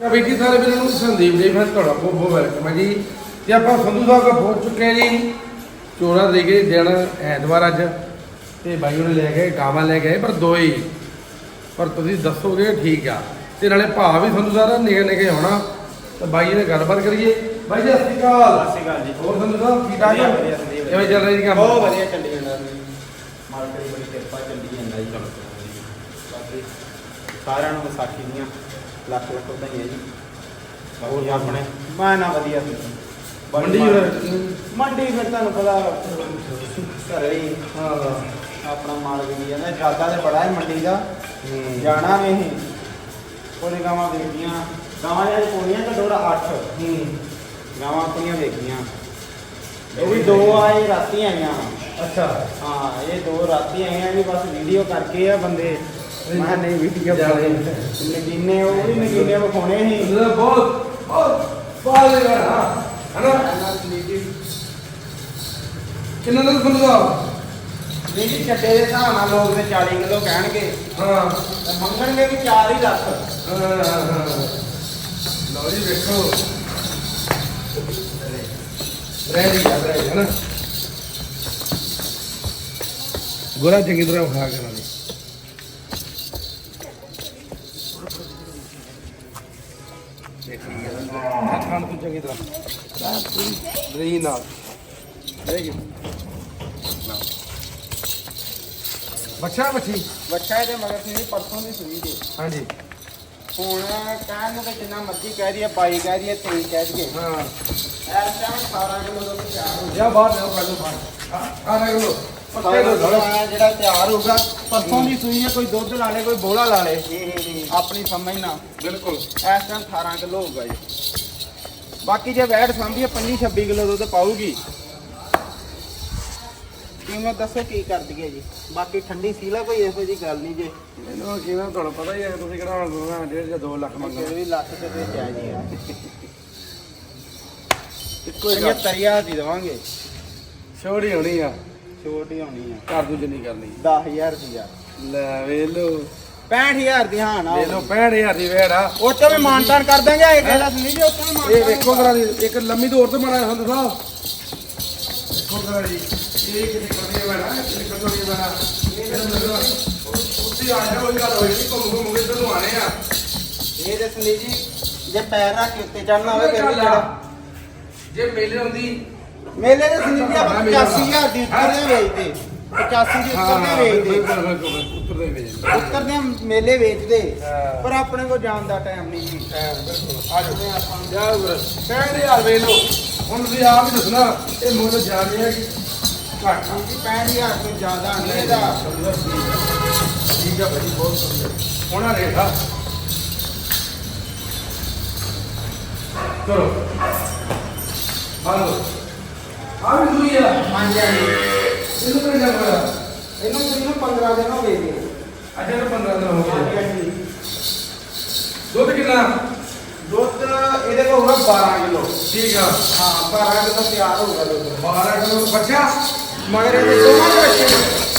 ਕਬੀ ਜੀ ਸਾਰੇ ਵੀਰਾਂ ਨੂੰ ਸੰਦੀਪ ਜੀ ਫਿਰ ਤੁਹਾਡਾ ਬਹੁਤ ਬਹੁਤ ਵੈਲਕਮ ਹੈ ਜੀ। ਤੇ ਆਪਾਂ ਸੰਧੂ ਸਾਹਿਬ ਕੋਲ ਪਹੁੰਚ ਚੁੱਕੇ ਹਾਂ ਜੀ। ਚੋਰਾ ਦੇ ਕੇ ਦਿਨ ਐਤਵਾਰ ਅੱਜ। ਤੇ ਬਾਈ ਉਹਨੇ ਲੈ ਗਏ ਗਾਵਾਂ ਲੈ ਗਏ ਪਰ ਦੋ ਹੀ। ਪਰ ਤੁਸੀਂ ਦੱਸੋਗੇ ਠੀਕ ਆ। ਤੇ ਨਾਲੇ ਭਾਅ ਵੀ ਸੰਧੂ ਸਾਹਿਬ ਨਿਗੇ ਨਿਗੇ ਹੋਣਾ। ਤੇ ਬਾਈ ਨੇ ਗੱਲਬਾਤ ਕਰੀਏ। ਬਾਈ ਜੀ ਸਤਿ ਸ਼੍ਰੀ ਅਕਾਲ। ਸਤਿ ਸ਼੍ਰੀ ਅਕਾਲ ਜੀ। ਹੋਰ ਸੰਧੂ ਸਾਹਿਬ ਠੀਕ ਠਾਕ ਵਧੀਆ, ਵਧੀਆ, ਵਧੀਆ। ਕਿਵੇਂ ਚੱਲ ਰਿਹਾ ਜੀ ਕੰਮ? ਬਹੁਤ ਵਧੀਆ ਚੱਲੀ ਜਾਂਦਾ ਜੀ ਮਾਲਕ ਦੀ ਬੜੀ ਕਿਰਪਾ ਚੱਲੀ ਜਾਂਦਾ ਜੀ। ਬਾਕੀ ਸਾਰਿਆਂ ਨੂੰ ਵਿਸਾਖੀ ਦੀਆਂ ਲੱਖ ਲੱਖ ਵਧਾਈਆਂ ਜੀ। ਬਾਕੀ ਆਪਣੇ? ਮੈਂ ਨਾ ਵਧੀਆ ਸੀ। ਬਾਕੀ ਮੰਡੀ ਫਿਰ- ਮੰਡੀ ਫਿਰ ਤੁਹਾਨੂੰ ਪਤਾ ਘਰੇ ਹੀ। ਹਾਂ ਆਪਣਾ ਮਾਲ ਵੀ ਜਾਂਦਾ ਜ਼ਿਆਦਾ ਤੇ ਬੜਾ ਹੈ ਮੰਡੀ ਦਾ। ਜਾਣਾ ਵੀ ਹੀ ਉਹਨੇ ਗਾਵਾਂ ਵੇਚੀਆਂ ਗਾਵਾਂ ਦੀਆਂ ਕੋਣੀਆਂ ਘੱਟੋ ਘੱਟ 8 ਹੂੰ। ਗਾਵਾਂ ਆਪਣੀਆਂ ਵੇਚੀਆਂ ਇਹ ਵੀ ਦੋ ਆਏ ਰਾਤੀ ਆਈਆਂ। ਅੱਛਾ। ਹਾਂ ਇਹ ਦੋ ਰਾਤੀ ਆਈਆਂ ਵੀ ਬਸ ਵੀਡੀਓ ਕਰਕੇ ਆ ਬੰਦੇ। ਮੈਂ ਨਹੀਂ ਵੀਡੀਓ ਜਾਣੇ। ਨਗੀਨੇ ਉਹ ਵੀ ਨਗੀਨੇ ਵਿਖਾਉਣੇ ਸੀ। ਬਹੁਤ ਬਹੁਤ ਬਾਲੇ ਹਾਂ। ਹਨਾ? ਕਿੰਨਾ ਦਾ ਸਾਹਿਬ ਨਹੀਂ ਚੱਡੇ ਦੇ ਹਿਸਾਬ ਨਾਲ ਲੋਕ ਤੇ 40 ਕਿਲੋ ਕਹਿਣਗੇ। ਹਾਂ। ਤੇ ਮੰਗਣਗੇ ਵੀ 4 ਹੀ ਲੱਖ ਲਓ ਜੀ ਵੇਖੋ। ਜੀ ਯਾਦ ਰਹਿ ਹਨਾ? ਗੋਰਾ ਚੰਗੀ ਤਰ੍ਹਾਂ ਖਾ ਕੇ ਨਾਲੇ ਚੰਗੀ ਤਰ੍ਹਾਂ। ਦਹੀਂ ਨਾਲ। ਰਹਿ ਗਈ ਬੱਚਾ ਬੱਚੀ। ਬੱਚਾ ਇਹਦੇ ਮਗਰ ਸੀ ਪਰਸੋਂ ਦੀ ਸੂਈ ਦੇ। ਹਾਂਜੀ। ਹੁਣ ਕਹਿਣ ਨੂੰ ਤਾਂ ਜਿੰਨਾ ਮਰਜ਼ੀ ਕਹਿ ਦਈਏ 22 ਕਹਿ ਦਈਏ 23 ਕਹਿ ਦਈਏ। ਹਾਂ। ਟਾਈਮ 18 ਕਿਲੋ ਦੁੱਧ ਤਿਆਰ ਹੋ ਬਾਹਰ ਪਹਿਲਾਂ ਬਾਹਰ। ਰਹੇ ਪੱਕੇ ਗਿਆ ਜਿਹੜਾ ਤਿਆਰ ਹੋਊਗਾ ਪਰਸੋਂ ਦੀ ਸੂਈ ਹੈ ਕੋਈ ਦੁੱਧ ਲਾ ਲੇ ਕੋਈ ਬੋਲਾ ਲਾ ਲੇ। ਆਪਣੀ ਸਮਝ ਨਾ ਬਿਲਕੁਲ। ਇਸ ਟਾਈਮ 18 ਕਿਲੋ ਹੋਊਗਾ ਜੀ ਬਾਕੀ ਜੇ ਵੈਟ ਸੰਭੀਏ 25 26 ਕਿਲੋ ਦੁੱਧ ਪਾਊਗੀ। ਕੀਮਤ ਦੱਸੋ ਕੀ ਕਰ ਦਈਏ ਜੀ? ਬਾਕੀ ਠੰਡੀ ਸੀਲਾ ਕੋਈ ਇਹੋ ਜੀ ਗੱਲ ਨਹੀਂ ਜੇ। ਮੈਨੂੰ ਕਿਵੇਂ ਤੁਹਾਨੂੰ ਪਤਾ ਹੀ ਹੈ ਤੁਸੀਂ ਕਿਹੜਾ ਹੁਣ ਦੋਵਾਂ ਡੇਢ ਜਾਂ 2 ਲੱਖ ਫਿਰ ਮੰਗਦੇ ਵੀ ਲੱਖ ਤੇ ਤੇ ਹੀ ਆ ਇੱਕੋ ਹੀ ਕੋਈ ਗੱਲ। ਤਰੀਆ ਦੀ ਦਵਾਂਗੇ। ਛੋੜੀ ਹੋਣੀ ਆ। ਛੋਟੀ ਹੋਣੀ ਆ। ਘਰ ਦੂਜ ਨਹੀਂ ਕਰਨੀ। 10000 ਰੁਪਿਆ ਲੈ ਵੇਖ ਲੋ 65000 ਦੀ ਹਾਂ ਨਾ। ਲੋ 65000 ਦੀ ਵੇੜ ਆ। ਉਹ ਤੋਂ ਵੀ ਮਾਨਤਾਨ ਕਰ ਦਾਂਗੇ ਇਹ ਗੱਲ ਸੁਣੀ ਜੀ ਉਹ ਤੋਂ ਵੀ ਮਾਨਤਾਨ ਇਹ ਵੇਖੋ ਕਰਾ ਦੀ ਇੱਕ ਲੰਮੀ ਦੌਰ ਤੇ ਮਾਰਾ ਸੰਤ ਸਾਹਿਬ। ਵੇਖੋ ਕਰਾ ਜੀ ਇਹ ਕਿਤੇ ਕਰਨੀ ਵੇੜਾ ਕਿਤੇ ਕਰਨੀ ਵੇੜਾ ਇਹ ਮਤਲਬ ਉੱਥੇ ਆ ਜਾ ਕੋਈ ਗੱਲ ਹੋਈ ਨਹੀਂ ਘੁੰਮ ਘੁੰਮ ਕੇ ਤੈਨੂੰ ਆਣੇ ਆ। ਇਹ ਦੱਸ ਲਈ ਜੀ ਜੇ ਪੈਰ ਰੱਖ ਕੇ ਉੱਤੇ ਚੜਨਾ ਹੋਵੇ ਫਿਰ ਵੀ ਆ। ਜੇ ਮੇਲੇ ਹੁੰਦੀ ਮੇਲੇ ਦੇ ਸੁਨੀਲ ਜੀ ਆਪਾਂ 85000 ਦੀ ਉੱਤਰ ਦੇ ਵੇਚਦੇ 85 ਦੀ ਉੱਤਰ ਦੇ ਵੇਚਦੇ ਉੱਤਰ ਦੇ ਵੇਚ ਉੱਤਰ ਦੇ ਮੇਲੇ ਵੇਚਦੇ ਹਾਂ। ਪਰ ਆਪਣੇ ਕੋਲ ਜਾਣ ਦਾ ਟਾਈਮ ਨਹੀਂ ਜੀ ਆ ਜਾਓ। ਆਪਾਂ ਜਾ ਕਹਿੰਦੇ ਯਾਰ ਵੇਖ ਲੋ ਹੁਣ ਤੁਸੀਂ ਆਪ ਹੀ ਦੱਸਣਾ ਇਹ ਮੁੱਲ ਜਾ ਰਿਹਾ ਹੈ ਕਿ ਘੱਟ? ਆ। ਜੀ 65000 ਤੋਂ ਜ਼ਿਆਦਾ ਨਹੀਂ ਇਹਦਾ। ਠੀਕ ਆ ਭਾਜੀ ਬਹੁਤ ਵਧੀਆ ਹੋਣਾ ਰੇਖਾ ਚਲੋ। ਹਾਲੋ। ਆ ਵੀ ਦੂਈ ਆ। ਹਾਂਜੀ ਹਾਂਜੀ। ਇਹਨੂੰ ਕਿਹਨੇ ਜਾ ਹੋਇਆ ਇਹਨੂੰ ਇਹਨੂੰ 15 ਦਿਨ ਹੋ ਗਏ ਜੀ। ਅੱਜ ਇਹਨੂੰ 15 ਦਿਨ ਹੋ ਗਏ। ਹਾਂਜੀ ਦੁੱਧ ਕਿੰਨਾ? ਦੁੱਧ ਇਹਦੇ ਕੋਲ ਹੋਊਗਾ 12 ਕਿਲੋ। ਠੀਕ ਆ। ਹਾਂ 12 ਕਿਲੋ ਤਿਆਰ ਹੋਊਗਾ ਦੁੱਧ। 12 ਕਿਲੋ ਬੱਚਾ? ਮਗਰ ਇਹਦੇ ਦੋਵਾਂ ਦੇ ਬੱਚੇ।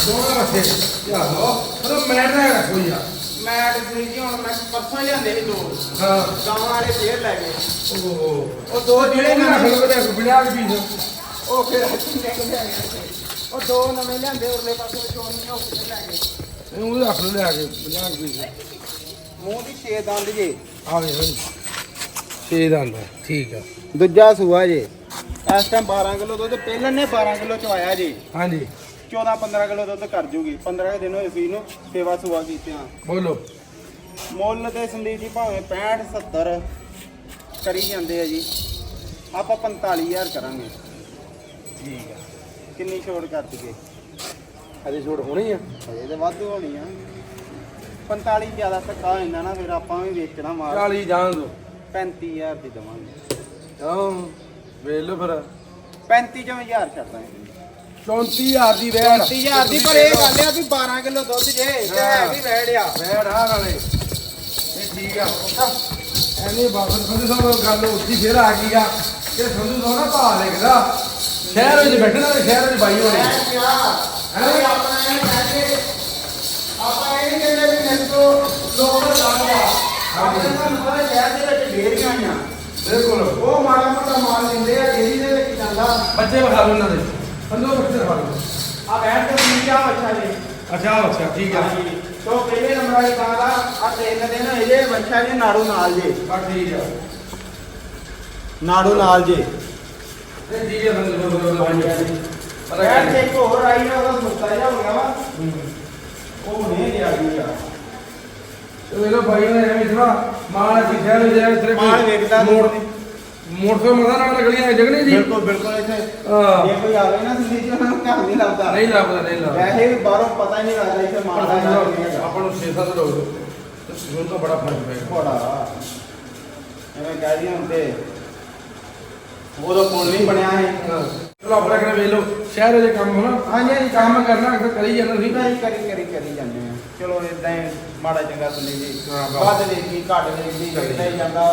ਦੋਨਾਂ ਬੱਚੇ। ਯਾ ਲੋ ਮਤਲਬ ਮੈਂ ਨਾ ਰੱਖੋ ਯਾ ਮੈਂ ਤੇ ਸੁਨੀਲ ਜੀ ਹੁਣ ਮੈਂ ਪਰਸੋਂ ਲਿਆਂਦੇ ਸੀ ਦੋ। ਹਾਂ। ਗਾਵਾਂ ਵਾਲੇ ਫੇਰ ਲੈ ਗਏ। ਉਹ ਉਹ ਦੋ ਜਿਹੜੇ ਨਾ ਰੱਖ ਲੋ ਤੇ 50 ਪੀਸ ਉਹ ਫਿਰ ਕਿੰਨੇ ਕੁ ਲਿਆਏ ਸੀ। ਉਹ ਦੋ ਨਵੇਂ ਲਿਆਂਦੇ ਉਰਲੇ ਪਾਸੇ ਵਿੱਚ ਉਹਨੀਆਂ ਉਹ ਕਿੱਥੇ ਲੈ ਗਏ? ਇਹਨੂੰ ਉਹਦੇ ਰੱਖ ਲੋ ਲਿਆ ਕੇ 50 ਪੀਸ ਮੂੰਹ ਦੀ ਛੇ ਦੰਦ ਜੇ। ਆ ਵੇ ਹੋਈ 6 ਦਾ ਆਂਦਾ ਠੀਕ ਆ। ਦੂਜਾ ਸੂਆ ਜੇ। ਇਸ ਟਾਈਮ 12 ਕਿਲੋ ਦੁੱਧ ਪਹਿਲਾਂ ਨੇ 12 ਕਿਲੋ ਚ ਆਇਆ ਜੀ। ਹਾਂਜੀ। 14 15 ਕਿਲੋ ਦੁੱਧ ਕਰ ਜੂਗੀ। 15 ਕੁ ਦਿਨ ਹੋਏ ਸੀ ਇਹਨੂੰ ਸੇਵਾ ਸੁਆ ਕੀਤੇ ਆ ਬੋਲੋ। ਮੁੱਲ ਤੇ ਸੰਦੀਪ ਜੀ ਭਾਵੇਂ 65 70 ਕਰੀ ਜਾਂਦੇ ਆ ਜੀ। ਆਪਾਂ 45000 ਕਰਾਂਗੇ। ਠੀਕ ਆ। ਕਿੰਨੀ ਛੋਟ ਕਰ ਦਈਏ? ਅਜੇ ਛੋੜ ਹੋਣੀ ਆ। ਹਜੇ ਤੇ ਵਾਧੂ ਹੋਣੀ ਆ। 45 ਜ਼ਿਆਦਾ ਧੱਕਾ ਹੋ ਜਾਂਦਾ ਨਾ ਫਿਰ ਆਪਾਂ ਵੀ ਵੇਚਣਾ ਮਾਲ। 40 ਜਾਣ ਦੋ। 35000 ਦੀ ਦਵਾਂਗੇ। ਹਾਂ ਵੇਖ ਲੋ ਫਿਰ। 35 ਚੋਂ 1000 ਛੱਡ ਦਾਂਗੇ। 34000 ਦੀ ਵੇੜ। 35000 ਦੀ ਪਰ ਇਹ ਗੱਲ ਆ ਵੀ 12 ਕਿਲੋ ਦੁੱਧ ਜੇ ਤੇ ਹੈ ਵੀ ਵੈੜਿਆ ਵੇੜ ਆ ਨਾਲੇ। ਇਹ ਠੀਕ ਆ। ਐਨੀ ਬਾਬਾ ਸੰਧੂ ਸਾਹਿਬ ਗੱਲ ਉੱਚੀ ਫੇਰ ਆ ਗਈ ਆ। ਕਿ ਸੰਧੂ ਸਾਹਿਬ ਨਾ ਭਾਅ ਲਿਖਦਾ। ਸ਼ਹਿਰ ਵਿੱਚ ਬੈਠਣਾ ਤੇ ਸ਼ਹਿਰ ਵਿੱਚ ਬਾਈ ਹੋਣੇ। ਹੈ? ਆਪਾਂ ਇਹ ਕਹਿੰਦੇ ਆਪਾਂ ਇਹ ਨਹੀਂ ਕਹਿੰਦੇ ਵੀ ਮੇਰੇ ਤੋਂ ਲੋਕ ਲਾਉਂਦਾ ਆਪਣੇ ਤੁਹਾਨੂੰ ਪਤਾ ਸ਼ਹਿਰ ਦੇ ਵਿੱਚ ਡੇਰੀਆਂ ਆ ਬਿਲਕੁਲ। ਉਹ ਮਾੜਾ ਮੋਟਾ ਮਾਲ ਦਿੰਦੇ ਆ ਡੇਰੀ ਦੇ ਵਿੱਚ ਜਾਂਦਾ। ਬੱਚੇ ਵਿਖਾ ਲਓ ਇਹਨਾਂ ਦੇ। ਅੰਦਰੋਂ ਬੱਚੇ ਦਿਖਾ ਲਓ ਆ ਬੈਠ ਕੇ ਜਾ ਬੱਚਾ ਜੀ। ਅੱਛਾ ਅੱਛਾ ਠੀਕ ਹੈ ਤੋਂ ਪਹਿਲੇ ਨੰਬਰ ਵਾਲੀ ਕਾਂ ਦਾ ਆ ਤਿੰਨ ਦਿਨ ਇਹਦੇ ਬੱਚਾ ਜੀ ਨਾੜੂ ਨਾਲ ਜੇ। ਆ ਠੀਕ ਨਾੜੂ ਨਾਲ ਜੇ। ਇਹ ਠੀਕ ਹੈ ਬੰਦੇ ਬੰਦੇ ਬੰਦੇ ਪਤਾ ਬੈਠ ਕੇ ਇੱਕ ਹੋਰ ਆਈ ਆ ਉਹਦਾ ਮੁੱਤਾ ਜਿਹਾ ਹੋ ਗਿਆ ਵਾ। ਉਹ ਹੁਣੇ ਲਿਆ ਗਈ ਆ। ਤੇ ਇਹ ਲੋ ਭਾਈ ਨੇ ਐਵੇਂ ਥੋੜਾ ਮਾਲ ਸ਼ਹਿਰ ਵਿੱਚ ਜਾਇਆ ਸਿਰਫ ਮਾਲ ਵੇਚਦਾ ਮੋੜ ਮੋੜ ਤੋਂ ਮਜ਼ਾ ਨਾਲ ਗਲੀਆਂ ਜਗਣੀ ਜੀ। ਬਿਲਕੁਲ ਬਿਲਕੁਲ ਇੱਥੇ। ਜੇ ਕੋਈ ਆਵੇ ਨਾ ਤੁਸੀਂ ਜੀ ਉਹਨਾਂ ਨੂੰ ਘਰ ਨਹੀਂ ਲੱਭਦਾ ਨਹੀਂ ਲੱਭਦਾ ਨਹੀਂ ਲੱਭਦਾ ਵੈਸੇ ਵੀ ਬਾਹਰੋਂ ਪਤਾ ਨਹੀਂ ਲੱਗਦਾ ਇੱਥੇ ਮਾਲ ਦਾ ਜਾਂ ਨਹੀਂ ਆਪਾਂ ਨੂੰ 6-7 ਲੋਕ। ਤੇ ਸੁਣ ਤਾਂ ਬੜਾ ਫ਼ਰਕ ਪਏਗਾ ਬੜਾ ਐਵੇਂ ਕਹਿ ਦਈਏ ਹੁਣ ਉਦੋਂ ਪੁੱਲ ਨਹੀਂ ਬਣਿਆ ਹੈ ਚਲੋ ਆਪਣਾ ਕਿਹੜਾ ਵੇਖ ਲਓ ਸ਼ਹਿਰ ਵਿੱਚ ਕੰਮ ਹੋਣਾ। ਹਾਂਜੀ ਹਾਂਜੀ ਕੰਮ ਕਰਨਾ ਅਕਸਰ ਕਰੀ ਜਾਂਦਾ ਸੀ ਨਹੀਂ ਕਰੀ ਕਰੀ ਕਰੀ ਜਾਂਦੇ ਆ। ਚਲੋ ਇਦਾਂ ਹੀ ਮਾੜਾ ਚੰਗਾ ਸੁਣੀ ਜੀ। ਵੱਧ ਵੇਚੀ ਘੱਟ ਵੇਚੀ ਇਦਾਂ ਹੀ ਜਾਂਦਾ।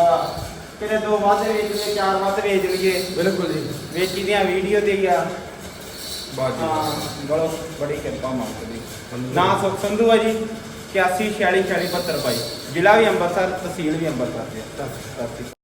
ਕਿਤੇ ਦੋ ਵੱਧ ਵੇਚ ਲਈਏ ਚਾਰ ਵੱਧ ਵੇਚ ਲਈਏ। ਬਿਲਕੁਲ ਜੀ। ਵੇਚੀ ਦੀਆਂ ਵੀਡੀਓ ਤੇ ਆ। ਬਾਜੀ ਬੜੋ ਬੜੀ ਕਿਰਪਾ ਮਾਲਕ ਦੀ। ਨਾਂ ਸੁਖ ਸੰਧੂ ਆ ਜੀ 81 46 46 72 ਬਾਈ। ਜ਼ਿਲ੍ਹਾ ਵੀ ਅੰਮ੍ਰਿਤਸਰ ਤਹਿਸੀਲ ਵੀ ਅੰਮ੍ਰਿਤਸਰ ਦੇ